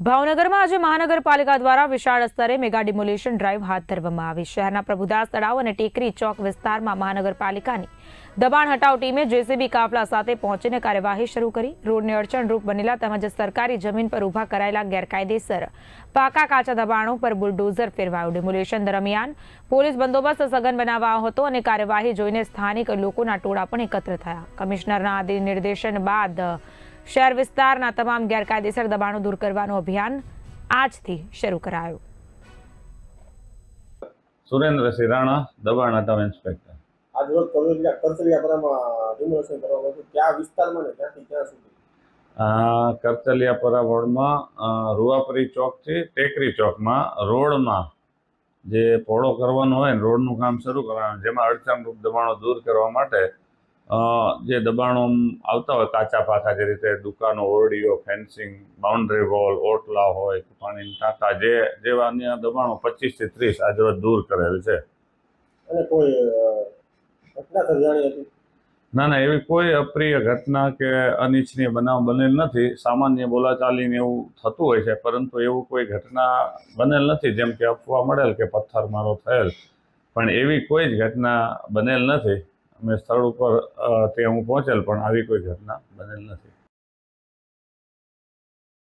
ભાવનગરમાં આજે મહાનગરપાલિકા દ્વારા વિશાળ સ્તરે મેગા ડિમોલેશન ડ્રાઈવ હાથ ધરવામાં આવી. શહેરના પ્રભુદાસ તળાવ અને ટેકરી ચોક વિસ્તારમાં મહાનગરપાલિકાની દબાણ હટાવ ટીમે જેસીબી કાફલા સાથે પહોંચીને કાર્યવાહી શરૂ કરી. રોડને અડચણરૂપ બનેલા તેમજ સરકારી જમીન પર ઊભા કરાયેલા ગેરકાયદેસર પાકા કાચા દબાણો પર બુલડોઝર ફેરવાયું. ડિમોલેશન દરમિયાન પોલીસ બંદોબસ્ત સઘન બનાવાયો હતો અને કાર્યવાહી જોઈને સ્થાનિક લોકોના ટોળા પણ એકત્ર થયા. કમિશનરના આદિ નિર્દેશન બાદ શહેર વિસ્તારના તમામ ગેરકાયદેસર દબાણો દૂર કરવાનું અભિયાન આજથી શરૂ કરાયું. સુરેન્દ્રસિંહ રાણા દબાણ હટાવ ઇન્સ્પેક્ટર. આજ રોજ કલોલિયા કરતલિયાપરામાં રિનોવેશન કરવામાં હતું. કયા વિસ્તારમાં ને ક્યાંથી ક્યાં સુધી? આ વોર્ડમાં રૂવાપરી ચોકથી ટેકરી ચોકમાં રોડમાં જે પહોળો કરવાનો હોય ને રોડનું કામ શરૂ કરવાનું જેમાં અડચણરૂપ દબાણો દૂર કરવા માટે જે દબાણો આવતા હોય કાચા પાકા જે રીતે દુકાનો ઓરડીઓ ફેન્સિંગ બાઉન્ડ્રી વોલ ઓટલા હોય પાણીની ટાંકા જે જેવા અન્ય દબાણો પચીસથી ત્રીસ આજરોજ દૂર કરેલ છે. અને કોઈ ના ના એવી કોઈ અપ્રિય ઘટના કે અનિચ્છનીય બનાવ બનેલ નથી. સામાન્ય બોલાચાલીને એવું થતું હોય છે પરંતુ એવું કોઈ ઘટના બનેલ નથી. જેમ કે અફવા મળેલ કે પથ્થરમારો થયેલ. પણ એવી કોઈ જ ઘટના બનેલ નથી. અમે સ્થળ ઉપર ત્યાં હું પહોંચેલ પણ આવી કોઈ ઘટના બનેલ નથી.